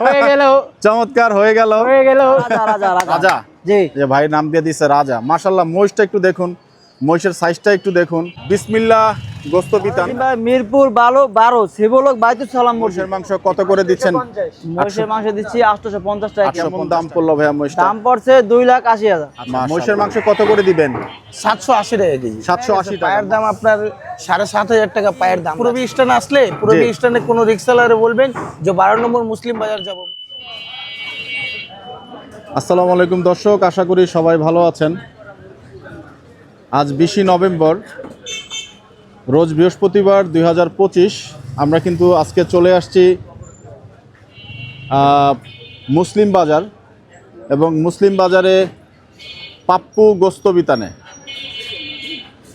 হয়ে গেল। চমৎকার হয়ে গেল। হয়ে গেল। রাজা রাজা রাজা। জি। যে ভাই নাম দিয়ে দিছে রাজা। মাশাল্লাহ মহিষটা একটু দেখুন। মহিষের সাইজটা একটু দেখুন। বিসমিল্লা গোস্ত মিরপুর বারো বারো সেবলক বাইতুল সালাম মহিষের মাংস কত করে দিচ্ছেন? মহিষের মাংস দিচ্ছি আটশোশো পঞ্চাশ টাকা। কেমন দাম পড়ল ভাইয়া মহিষটা? দাম পড়ছে দুই লাখ আশি হাজার। আচ্ছা, মহিষের মাংস কত করে দিবেন? সাতশো আশি টাকা কেজি। সাতশো আশি টাকা। পায়ের দাম আপনার সাড়ে সাত হাজার টাকা পায়ের দাম। পুরবি স্ট্যান্ড আসলে পুরবি। স্ট্যান্ডে কোনো রিক্সালারে বলবেন যে বারো নম্বর মুসলিম বাজার যাব। আসসালামু আলাইকুম দর্শক আশা করি সবাই ভালো আছেন। আজ বিশে নভেম্বর, রোজ বৃহস্পতিবার দু হাজার পঁচিশ, আমরা কিন্তু আজকে চলে আসছি মুসলিম বাজার এবং মুসলিম বাজারে পাপ্পু গোস্ত বিতানে।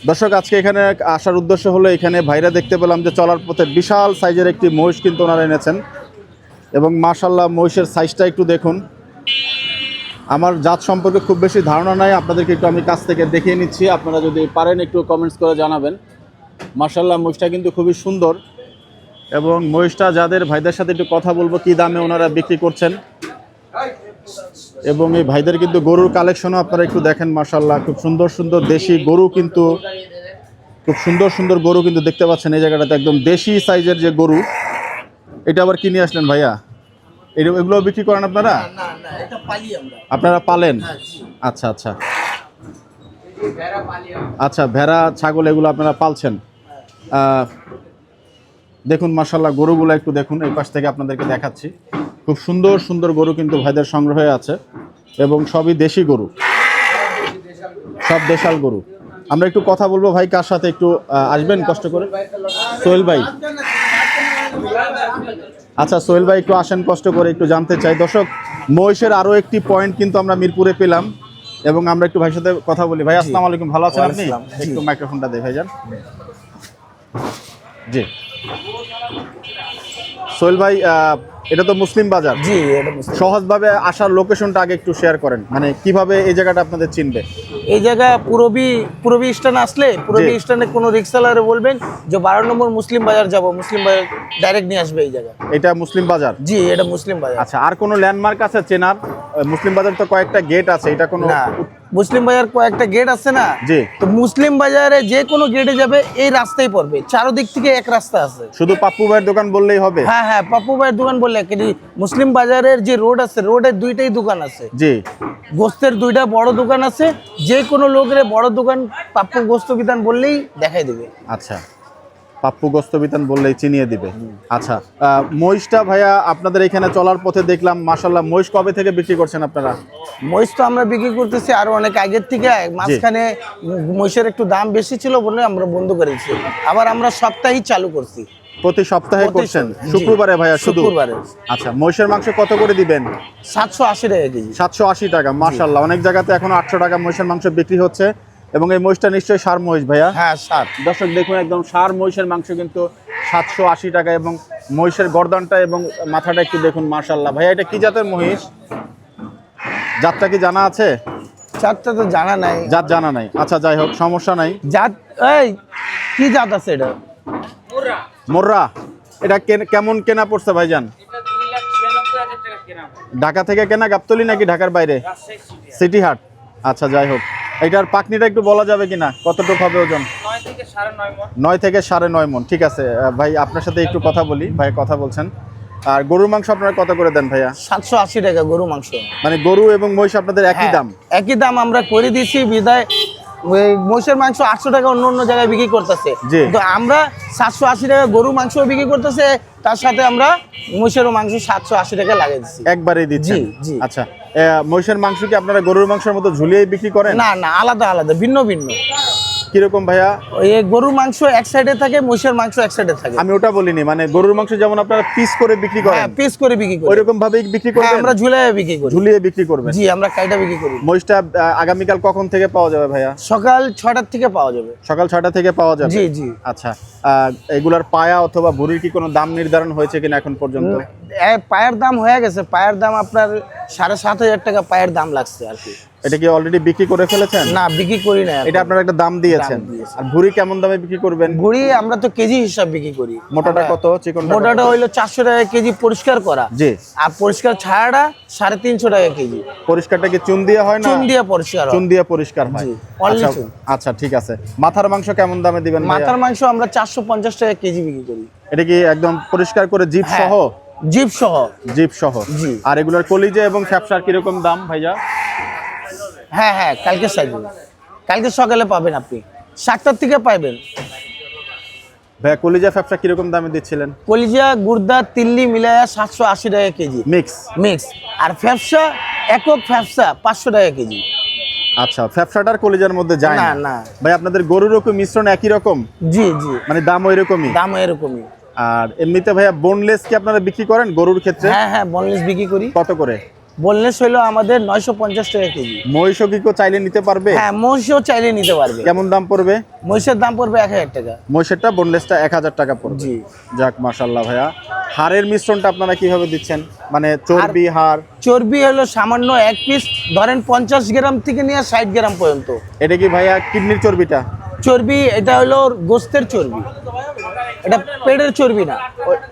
দর্শক, আজকে এখানে আসার উদ্দেশ্য হলো এখানে ভাইরা দেখতে পেলাম যে চলার পথে বিশাল সাইজের একটি মহিষ কিন্তু ওনারা এনেছেন এবং মাশাল্লাহ মহিষের সাইজটা একটু দেখুন। আমার জাত সম্পর্কে খুব বেশি ধারণা নাই, আপনাদেরকে একটু আমি কাছ থেকে দেখিয়ে নিচ্ছি। আপনারা যদি পারেন একটু কমেন্টস করে জানাবেন। মার্শাল্লাহ মহিষটা কিন্তু খুবই সুন্দর। এবং মহিষটা যাদের ভাইদের সাথে একটু কথা বলব, কি দামে ওনারা বিক্রি করছেন। এবং এই ভাইদের কিন্তু গরুর কালেকশনও আপনারা একটু দেখেন মার্শাল্লাহ খুব সুন্দর সুন্দর দেশি গরু কিন্তু, খুব সুন্দর সুন্দর গরু কিন্তু দেখতে পাচ্ছেন। এই জায়গাটাতে একদম দেশি সাইজের যে গরু, এটা আবার কিনে আসলেন ভাইয়া? এগুলো বিক্রি করেন আপনারা? আপনারা পালেন? আচ্ছা আচ্ছা। আচ্ছা ভেড়া ছাগল এগুলো আপনারা পালছেন? দেখুন মাসাল্লাহ গরুগুলো একটু দেখুন এই পাশ থেকে আপনাদেরকে দেখাচ্ছি। খুব সুন্দর সুন্দর গরু কিন্তু ভাইদের সংগ্রহে আছে এবং সবই দেশি গরু। সব দেশাল গরু। আমরা একটু কথা বলব ভাই কার সাথে একটু আসবেন কষ্ট করে? সোহেল ভাই। আচ্ছা সোহেল ভাই একটু আসেন কষ্ট করে একটু জানতে চাই। দর্শক মহিষের আরও একটি পয়েন্ট কিন্তু আমরা মিরপুরে পেলাম এবং আমরা একটু ভাইয়ের সাথে কথা বলি। ভাই আসসালাম আলাইকুম। ভালো আছেন আপনি? একটু মাইক্রোফোনটা দেয় ভাইজান জি। সোহেল ভাই এটা তো মুসলিম বাজার। জি এটা। সহজভাবে আসার লোকেশনটা আগে একটু শেয়ার করেন। মানে কীভাবে এই জায়গাটা আপনাদের চিনবে? এই জায়গা পুরবি পুরবি স্ট্যান্ড আসলে পুরবি জি। স্ট্যান্ডে কোনো রিক্সালারে বলবেন যে বারো নম্বর মুসলিম বাজার যাব মুসলিম বাজার ডাইরেক্ট নিয়ে আসবে এই জায়গা। এটা মুসলিম বাজার? জি এটা মুসলিম বাজার। আচ্ছা আর কোনো ল্যান্ডমার্ক আছে চেনার? মুসলিম বাজার তো কয়েকটা গেট আছে এটা কোনো না। মুসলিম বাজার কয়েকটা গেট আছে না? তো মুসলিম বাজারে যে কোনো গেটে যাবে এই রাস্তায় পড়বে। চারোদিক থেকে এক রাস্তা আছে। শুধু পাপ্পু ভাইয়ের দোকান বললেই হবে? হ্যাঁ হ্যাঁ পাপ্পু ভাইয়ের দোকান বললে মুসলিম বাজারের যে রোড আছে রোডের দুইটাই দোকান আছে। জি। গোস্তের দুইটা বড় দোকান আছে। যে কোনো লোকের বড় দোকান পাপ্পু গোস্ত বিধান বললেই দেখাই দেবে। আচ্ছা। পাপ্পু গোস্ত বললেই চিনিয়ে দিবে। আচ্ছা মহিষটা ভাইয়া আপনাদের এখানে চলার পথে দেখলাম মাসাল্লাহ মহিষ কবে থেকে বিক্রি করছেন আপনারা? মহিষ তো আমরা বিক্রি করতেছি আরও অনেক আগের থেকে মাঝখানে মহিষের একটু দাম বেশি ছিল বলে আমরা বন্ধ করেছি। আবার আমরা সপ্তাহেই চালু করছি। প্রতি সপ্তাহে করছেন? শুক্রবারে ভাইয়া শুধু? শুক্রবারে। আচ্ছা মহিষের মাংস কত করে দিবেন? সাতশো আশি টাকা কেজি। সাতশো আশি টাকা মাসাল্লাহ অনেক জায়গাতে এখন আটশো টাকা মহিষের মাংস বিক্রি হচ্ছে। এবং এই মহিষটা নিশ্চয়ই সার মহিষ ভাইয়া? হ্যাঁ সাত দর্শক দেখুন একদম সার মহিষের মাংস কিন্তু সাতশো আশি টাকা এবং মহিষের গর্দনটা এবং মাথাটা একটু দেখুন মার্শাল্লাহ ভাইয়া এটা কি জাতের মহিষ? জাতটা কি জানা আছে? চারটা তো জানা নাই। জাত জানা নাই। আচ্ছা যাই হোক সমস্যা নাই। জাত এই কি জাত আছে এটা? মোর্রা। এটা কেন- কেমন কেনা পড়ছে ভাইজান? ঢাকা থেকে কেনা গাবতলি নাকি ঢাকার বাইরে? সিটি হাট। আচ্ছা যাই হোক। এটার পাকনিটা একটু বলা যাবে কিনা? কতটুকু হবে ওজন? নয় থেকে সাড়ে নয় মন ঠিক আছে। ভাই আপনার সাথে একটু কথা বলি। ভাই কথা বলছেন। আর গরুর মাংস আপনারা কত করে দেন ভাইয়া? সাতশো আশি টাকা গরু মাংস। মানে গরু এবং মহিষ আপনাদের একই হ্যাঁ, দাম? একই দাম আমরা করে দিয়েছি। বিদায় মহিষের মাংস আটশো টাকা অন্য অন্য জায়গায় বিক্রি করতেছে। তো আমরা সাতশো আশি টাকা গরু মাংস বিক্রি করতেছে তার সাথে আমরা মহিষেরও মাংস সাতশো আশি টাকা লাগিয়ে দিচ্ছি। একবারে দিচ্ছি জি। আচ্ছা। মহিষের মাংস কি আপনারা গরুর মাংসের মতো ঝুলিয়ে বিক্রি করেন? না না আলাদা আলাদা ভিন্ন ভিন্ন। কীরকম ভাইয়া? গরুর মাংস এক সাইডে থাকে মহিষের মাংস এক সাইডে থাকে। আমি ওটা বলিনি মানে গরুর মাংস যেমন আপনারা পিস করে বিক্রি করেন হ্যাঁ পিস করে বিক্রি করি। ওইরকম ভাবেই বিক্রি হ্যাঁ, করবেন আমরা ঝুলাই বিক্রি করি। ঝুলিয়ে বিক্রি করবেন। জি আমরা কাইটা বিক্রি করি। মহিষটা আহ, আগামীকাল কখন থেকে পাওয়া যাবে ভাইয়া? সকাল ছটার থেকে পাওয়া যাবে। সকাল ছয়টা থেকে পাওয়া যাবে? জি জি। আচ্ছা এগুলার পায়া অথবা ভুড়ির কি কোনো দাম নির্ধারণ হয়েছে কিনা এখন পর্যন্ত? পায়ের দাম হয়ে গেছে। পায়ের দাম আপনার সাড়ে সাত হাজার টাকা পায়ের দাম লাগছে আর কি। এটা কি অলরেডি বিক্রি করে ফেলেছেন? না বিক্রি করি না এটা আপনারা একটা দাম দিয়েছেন। আর ভুড়ি কেমন দামে বিক্রি করবেন? গুড়ি আমরা তো কেজি হিসাব বিক্রি করি। মোটাটা কত? চিকন মোটাটা হইল চারশো টাকা কেজি পরিষ্কার করা। জি। আর পরিষ্কার ছাড়াটা সাড়ে তিনশো টাকা কেজি। পরিষ্কারটা কি চুন দিয়ে হয় না? চুন দিয়ে পরিষ্কার চুন দিয়ে পরিষ্কার হয়। আচ্ছা, আচ্ছা ঠিক আছে। মাথার মাংস কেমন দামে দিবেন মাথার মাংস আমরা চারশো পঞ্চাশ টাকা কেজি বিক্রি করি। এটা কি একদম পরিষ্কার করে জিপ হ্যাঁ। সহ? জিপ সহ। জিপ সহ। আর এগুলোর কলিজা এবং ফ্যাপসার কীরকম দাম ভাইয়া? হ্যাঁ হ্যাঁ কালকে সাইজ কালকে সকালে পাবেন আপনি। সাতটার থেকে পাইবেন। ভাইয়া কলিজা ফ্যাপসা কীরকম দামে দিচ্ছিলেন? কলিজা গুর্দা তিল্লি মিলায়া সাতশো আশি টাকা কেজি। মিক্স মিক্স আর ফ্যাপসা একক ফ্যাপসা পাঁচশো টাকা কেজি। আচ্ছা ফ্যাপসাটার কলিজার মধ্যে যায় না? না ভাই আপনাদের গরুর মিশ্রণ একই রকম? জি জি। মানে দাম ওই রকমই দাম এরকমই আর এমনিতে ভাইয়া বোনলেস কি আপনারা বিক্রি করেন গরুর ক্ষেত্রে? হ্যাঁ হ্যাঁ বনলেস বিক্রি করি। কত করে? বনলেস হইল আমাদের নয়শো পঞ্চাশ টাকা কেজি। মহিষও কি কেউ চাইলে নিতে পারবে? হ্যাঁ মহিষও চাইলে নিতে পারবে। কেমন দাম পড়বে? মহিষের দাম পড়বে এক হাজার টাকা। মহিষেরটা বোনলেসটা এক হাজার টাকা পড়বে। জি। যাক মাশাল্লাহ ভাইয়া। হাড়ের মিশ্রণটা আপনারা কীভাবে দিচ্ছেন? মানে চর্বি হাড় চর্বি হলো সামান্য এক পিস ধরেন পঞ্চাশ গ্রাম থেকে নিয়ে ষাট গ্রাম পর্যন্ত। এটা কি ভাইয়া কিডনির চর্বিটা? চর্বি এটা হলো গোস্তের চর্বি। এটা পেটের চর্বি না।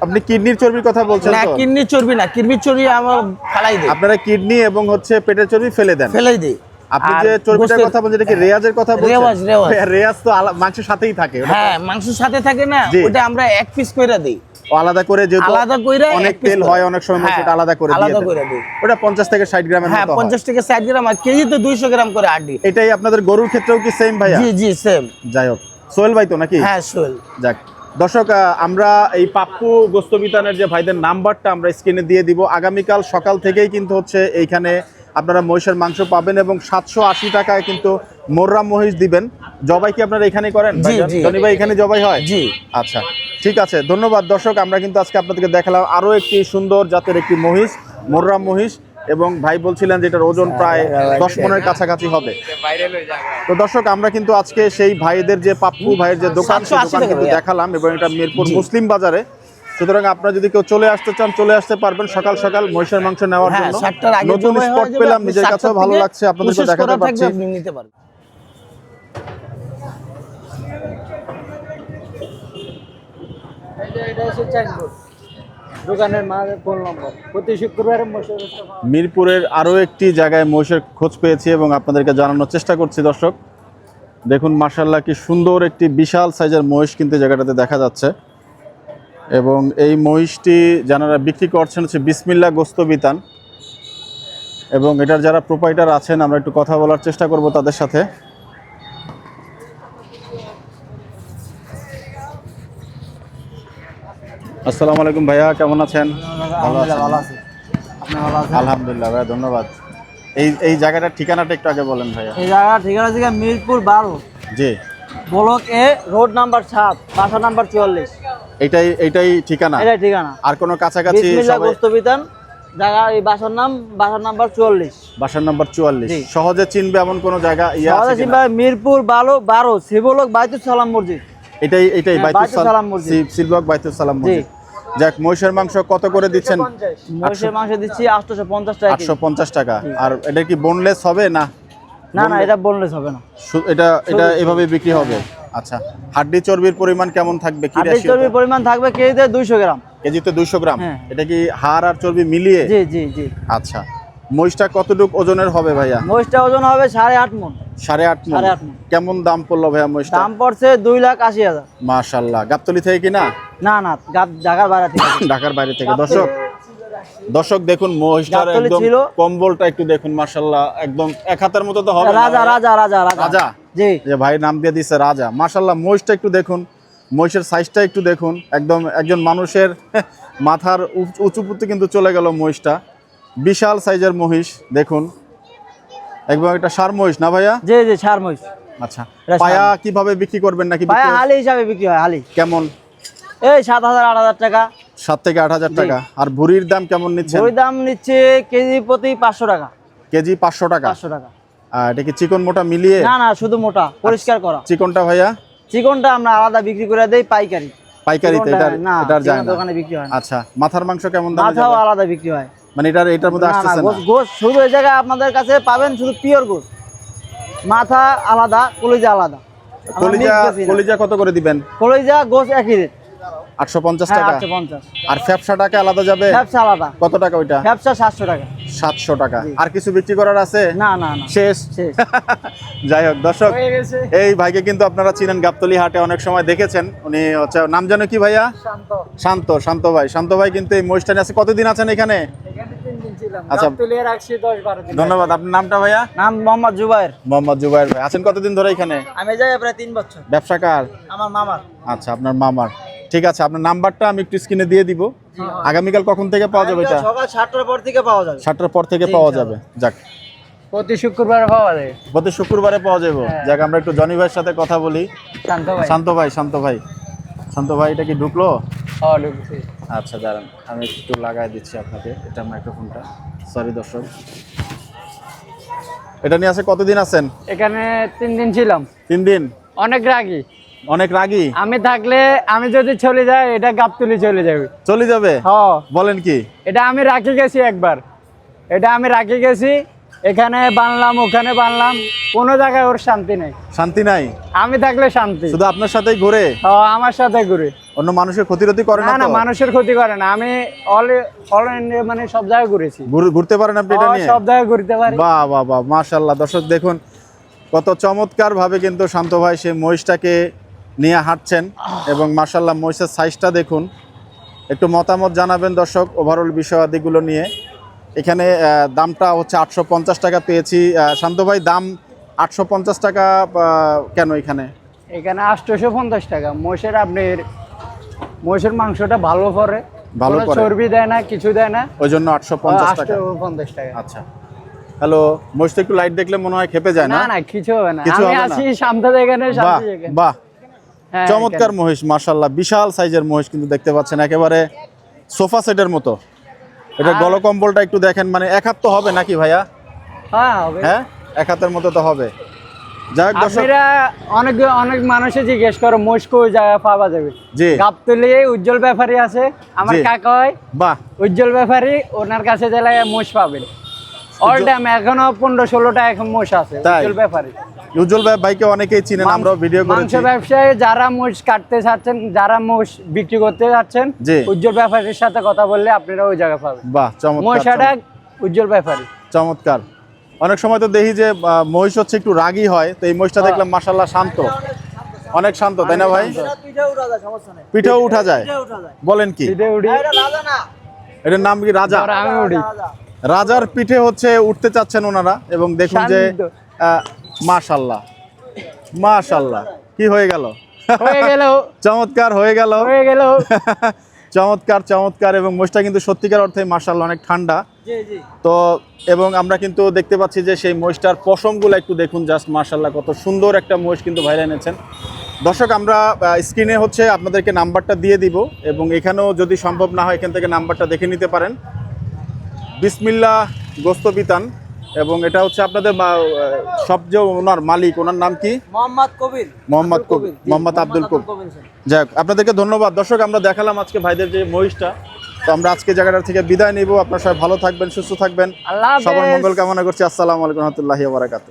আপনি কিডনির চর্বির কথা বলছেন না কিডনির চর্বি না কিডনির চর্বি আমার ফালাই দেয় আপনারা কিডনি এবং হচ্ছে পেটের চর্বি ফেলে দেন। ফেলাই দেয় আপনি যে চর্বিটার কথা বলছেন এটা কি রেয়াজের কথা বলছেন? রেওয়াজ, রেওয়াজ। রেয়াজ তো মাংসের সাথেই থাকে হ্যাঁ মাংসের সাথে থাকে না ওটা আমরা এক পিস কইরা দিই। আলাদা করে যেহেতু আলাদা কইরা অনেক তেল হয় অনেক সময় হ্যাঁ, সেটা আলাদা করে দিয়ে আলাদা করে দিই। ওটা থেকে গ্রামের হ্যাঁ হয়। থেকে গ্রাম আর কেজি তো দুইশো গ্রাম করে আড্ডি এটাই আপনাদের গরুর ক্ষেত্রেও কি সেম ভাইয়া? জি জি সেম যাই হোক। সোহেল ভাই তো নাকি? হ্যাঁ সোহেল। যাক। দর্শক আমরা এই পাপ্পু গোস্তবিতানের যে ভাইদের নাম্বারটা আমরা স্ক্রিনে দিয়ে দিব। আগামীকাল সকাল থেকেই কিন্তু হচ্ছে এইখানে আপনারা মহিষের মাংস পাবেন এবং সাতশো আশি টাকায় কিন্তু মোররা মহিষ দিবেন। জবাই কি আপনারা এখানে করেন। জনি ভাই এখানে জবাই হয়? জি। আচ্ছা ঠিক আছে। ধন্যবাদ দর্শক আমরা কিন্তু আজকে আপনাদেরকে দেখালাম আরও একটি সুন্দর জাতের একটি মহিষ মোররা মহিষ। এবং ভাই বলছিলেন যে এটার ওজন প্রায় দশ মনের কাছাকাছি হবে। তো দর্শক আমরা কিন্তু আজকে সেই ভাইদের যে পাপ্পু ভাইয়ের যে দোকান সেই দোকান কিন্তু দেখালাম এবং এটা মিরপুর মুসলিম বাজারে। সুতরাং আপনারা যদি কেউ চলে আসতে চান চলে আসতে পারবেন সকাল সকাল মহিষের মাংস নেওয়ার হ্যাঁ জন্য। নতুন স্পট পেলাম নিজের কাছেও ভালো লাগছে আপনাদেরকে দেখাতে পারছি। আপনি নিতে পারবেন। দোকানের ফোন নম্বর। প্রতি মিরপুরের আরও একটি জায়গায় মহিষের খোঁজ পেয়েছি এবং আপনাদেরকে জানানোর চেষ্টা করছি, দর্শক। দেখুন মার্শাল্লাহ কি সুন্দর একটি বিশাল সাইজের মহিষ কিন্তু জায়গাটাতে দেখা যাচ্ছে। এবং এই মহিষটি যারা বিক্রি করছেন হচ্ছে বিসমিল্লা গোস্ত বিতান। এবং এটার যারা প্রোপাইটার আছেন, আমরা একটু কথা বলার চেষ্টা করব তাদের সাথে। আসসালামু আলাইকুম ভাইয়া কেমন আছেন? ভালো আছেন ভালো আছে। আপনি ভালো আছেন? আলহামদুলিল্লাহ ভাইয়া ধন্যবাদ। এই এই জায়গাটার ঠিকানাটা একটু আগে বলেন ভাইয়া। এই জায়গা ঠিকানা থেকে মিরপুর বারো। G. Block A road number সাত বাসা নাম্বার চুয়াল্লিশ। এইটাই এইটাই ঠিকানা? এটাই ঠিকানা। আর কোনো কাছাকাছি গোস্তবিতান জায়গা এই বাসার নাম বাসার নাম্বার চুয়াল্লিশ। বাসার নাম্বার চুয়াল্লিশ। সহজে চিনবে এমন কোনো জায়গা সহজে? চিনবা মিরপুর বারো বারো শিবলোক বাইতুল সালাম মসজিদ। এটাই এটাই হ্যাঁ, বাইতুল সালাম মসজিদ। বাইতুল সালাম মসজিদ। যাক মহিষের মাংস কত করে দিচ্ছেন? মহিষের মাংস দিচ্ছি আটশোশো পঞ্চাশ টাকা আটশো কেজি। পঞ্চাশ টাকা। আর এটা কি বোনলেস হবে না? না না এটা বললেস হবে না। এটা এটা এভাবে বিক্রি হবে? আচ্ছা। হাড্ডি চর্বির পরিমাণ কেমন থাকবে? কি চর্বির পরিমাণ থাকবে কেজিতে দুইশো গ্রাম। কেজিতে দুইশো গ্রাম? হ্যাঁ। এটা কি হাড় আর চর্বি মিলিয়ে? জি জি জি। আচ্ছা। মহিষটা কতটুক ওজনের হবে ভাইয়া? মহিষটা ওজন হবে সাড়ে আট মন। সাড়ে আট মণ। সাড়ে আট মণ। কেমন দাম পড়ল ভাইয়া মহিষটা? দাম পড়ছে দুই লাখ আশি হাজার। মাশাল্লাহ। গাবতলি থেকে কিনা? না না ঢাকার বাইরে থেকে। ঢাকার বাইরে থেকে। দর্শক দর্শক দেখুন মহিষটার একদম কম্বলটা একটু দেখুন মাশাল্লাহ একদম এক হাতের মতো তো হবে রাজা রাজা রাজা রাজা? জি। যে ভাই নাম দিয়ে দিচ্ছে রাজা। মাশাল্লাহ মহিষটা একটু দেখুন মহিষের সাইজটা একটু দেখুন। একদম একজন মানুষের মাথার উঁচু পুঁতে কিন্তু চলে গেল মহিষটা। বিশাল সাইজের মহিষ দেখুন। একদম একটা সার মহিষ না ভাইয়া? জি জি ছাড় মহিষ। আচ্ছা। পায়া কীভাবে বিক্রি করবেন নাকি বিক্রি- হালি হিসাবে বিক্রি হয় হালি। কেমন? এই সাত হাজার আট হাজার টাকা। সাত থেকে আট হাজার টাকা। আর ভুরির দাম কেমন নিচ্ছেন? ওই দাম নিচ্ছে কেজি প্রতি পাঁচশো টাকা। কেজি পাঁচশো টাকা? পাঁচশো টাকা। আর এটা কি চিকন মোটা মিলিয়ে? না না শুধু মোটা পরিষ্কার করা। চিকনটা ভাইয়া? চিকনটা আমরা আলাদা বিক্রি করে দেই পাইকারি। পাইকারিতে চিকনটা- এটার যায় না। দোকানে বিক্রি হয় আচ্ছা মাথার মাংস কেমন দামে মাথাও আলাদা বিক্রি হয়। মানে এটার এটার মধ্যে আসতেছে না? গোস শুধু এই জায়গায় আপনাদের কাছে পাবেন শুধু পিওর গোস মাথা আলাদা কলিজা আলাদা। কলিজা। কলিজা কত করে দিবেন? কলিজা গোস একই রেট। আটশো পঞ্চাশ হ্যাঁ টাকা? আর আলাদা যাবে? আলাদা। কত টাকা ওইটা? টাকা। আর কিছু বিক্রি করার আছে? না না না। শেষ? শেষ। যাই হোক দর্শক এই ভাইকে কিন্তু আপনারা চিনেন গাবতলি হাটে অনেক সময় দেখেছেন। উনি হচ্ছে নাম জানো কি ভাইয়া? শান্ত। শান্ত শান্ত ভাই। শান্ত ভাই কিন্তু এই মহিষটানে আছে। কতদিন আছেন এখানে? আচ্ছা। ধন্যবাদ। আপনার নামটা ভাইয়া? নাম মোহাম্মদ জুবাইর মোহাম্মদ জুবাইর ভাই। আছেন কতদিন ধরে এখানে? আমি প্রায় তিন বছর। ব্যবসা কার? আমার মামার। আচ্ছা আপনার মামার। ঠিক আছে আপনার নাম্বারটা আমি একটু স্ক্রিনে দিয়ে দিব। আগামীকাল কখন থেকে পাওয়া যাবে এটা? সকাল সাতটার পর থেকে পাওয়া যাবে। সাতটার পর থেকে পাওয়া যাবে যাক। প্রতি শুক্রবার পাওয়া যায়। প্রতি শুক্রবারে পাওয়া যাবে। যাক আমরা একটু জনি ভাইয়ের সাথে কথা বলি। শান্ত ভাই। শান্ত ভাই শান্ত ভাই। শান্ত ভাই এটা কি ঢুকলো? ঢুকছি। আচ্ছা দাঁড়ান আমি একটু লাগাই দিচ্ছি আপনাকে এটা মাইক্রোফোনটা সরি দর্শক। এটা নিয়ে আছে কতদিন আছেন? এখানে তিন দিন ছিলাম। তিন দিন? অনেক রাগি। অনেক রাগী? আমি থাকলে আমি যদি চলে যাই এটা গাবতুলি চলে যাবে। চলে যাবে? হ বলেন কি? এটা আমি রাখি গেছি একবার। এটা আমি রাখি গেছি এখানে বানলাম ওখানে বানলাম কোনো জায়গায় ওর শান্তি নেই। শান্তি নাই? আমি থাকলে শান্তি। শুধু আপনার সাথেই ঘুরে? হ, আমার সাথে ঘুরে। অন্য মানুষের ক্ষতিরতি করে না না মানুষের ক্ষতি করে না। আমি অল অল মানে সব জায়গায় ঘুরেছি। ঘুরতে পারেন আপনি এটা নিয়ে? সব জায়গায় ঘুরতে পারি। বাহ বাহ বাহ মাশাল্লাহ দর্শক দেখুন কত চমৎকার ভাবে কিন্তু শান্ত ভাই সেই মহিষটাকে নিয়ে হাঁটছেন এবং মাশাল্লাহ মহিষের সাইজটা দেখুন। একটু মতামত জানাবেন দর্শক ওভারঅল বিষয়াদিগুলো নিয়ে। এখানে দামটা হচ্ছে আটশো পঞ্চাশ টাকা পেয়েছি। শান্ত ভাই দাম আটশো পঞ্চাশ টাকা কেন এখানে? এখানে আটশোশো পঞ্চাশ টাকা। মহিষের আপনার মহিষের মাংসটা ভালো করে ভালো করে। চর্বি দেয় না কিছু দেয় না। ওই জন্য আটশো পঞ্চাশ টাকা। পঞ্চাশ টাকা। আচ্ছা। হ্যালো মহিষটা একটু লাইট দেখলে মনে হয় খেপে যায় না? না কিছু হবে না। আমি আছি শান্ত এখানে বাহ শান্তি এখানে বাহ হ্যাঁ, চমৎকার মহিষ মার্শাল্লাহ বিশাল সাইজের মহিষ কিন্তু দেখতে পাচ্ছেন একেবারে সোফা সেটের মতো। এটা গলকম্বলটা একটু দেখেন মানে এক হাত তো হবে নাকি ভাইয়া? হ্যাঁ হ্যাঁ এক হাতের মতো তো হবে। যাই হোক দর্শক আপনারা অনেক অনেক মানুষে জিজ্ঞেস করে মোষ জায়গা পাওয়া যাবে? জি। গাবতলি উজ্জ্বল ব্যাপারী আছে আমার কাকা হয়। বাহ। উজ্জ্বল ব্যাপারী ওনার কাছে গেলে মোষ পাবেন অল টাইম এখনও পনেরো ষোলোটা এখন মোষ আছে উজ্জ্বল ব্যাপারী। উজ্জ্বল ভাই ভাইকে অনেকেই চিনেন আমরাও ভিডিও মাংস করেছি ব্যবসায়ী যারা মোষ কাটতে চাচ্ছেন যারা মোষ বিক্রি করতে যাচ্ছেন জি। উজ্জ্বল ব্যাপারীর সাথে কথা বললে আপনারা ওই জায়গা পাবেন। বাহ চমৎকার মশাটা উজ্জ্বল ব্যাপারী। চমৎকার। অনেক সময় তো দেখি যে মহিষ হচ্ছে একটু রাগী হয় তো এই মহিষটা হ্যাঁ। দেখলাম মাসাল্লাহ শান্ত। অনেক শান্ত তাই না ভাই? পিঠেও উঠা যায় বলেন কি? এটার নাম কি রাজা? রাজার পিঠে হচ্ছে উঠতে চাচ্ছেন ওনারা এবং দেখুন যে। মাশাল্লাহ। মাশাল্লাহ। কি হয়ে গেল? হয়ে গেল। চমৎকার হয়ে গেল। হয়ে গেল। চমৎকার চমৎকার এবং মোষটা কিন্তু সত্যিকার অর্থে মাশাল্লাহ অনেক ঠান্ডা। তো এবং আমরা কিন্তু দেখতে পাচ্ছি যে সেই মহিষটার পশমগুলো একটু দেখুন জাস্ট মাশাল্লাহ কত সুন্দর একটা মহিষ কিন্তু ভাইরা এনেছেন। দর্শক আমরা স্ক্রিনে হচ্ছে আপনাদেরকে নাম্বারটা দিয়ে দিব এবং এখানেও যদি সম্ভব না হয় এখান থেকে নাম্বারটা দেখে নিতে পারেন। বিসমিল্লা গোস্ত বিতান। এবং এটা হচ্ছে আপনাদের সবচেয়ে সব যে ওনার মালিক ওনার নাম কি? মোহাম্মদ কবির। মোহাম্মদ কবির। মোহাম্মদ আব্দুল কবির। যাই হোক আপনাদেরকে ধন্যবাদ। দর্শক আমরা দেখালাম আজকে ভাইদের যে মহিষটা। তো আমরা আজকে জায়গাটা থেকে বিদায় নিব। আপনার সবাই ভালো থাকবেন সুস্থ থাকবেন। সবার মঙ্গল কামনা করছি। আসসালামু আলাইকুম রহমতুল্লাহি বারাকাতু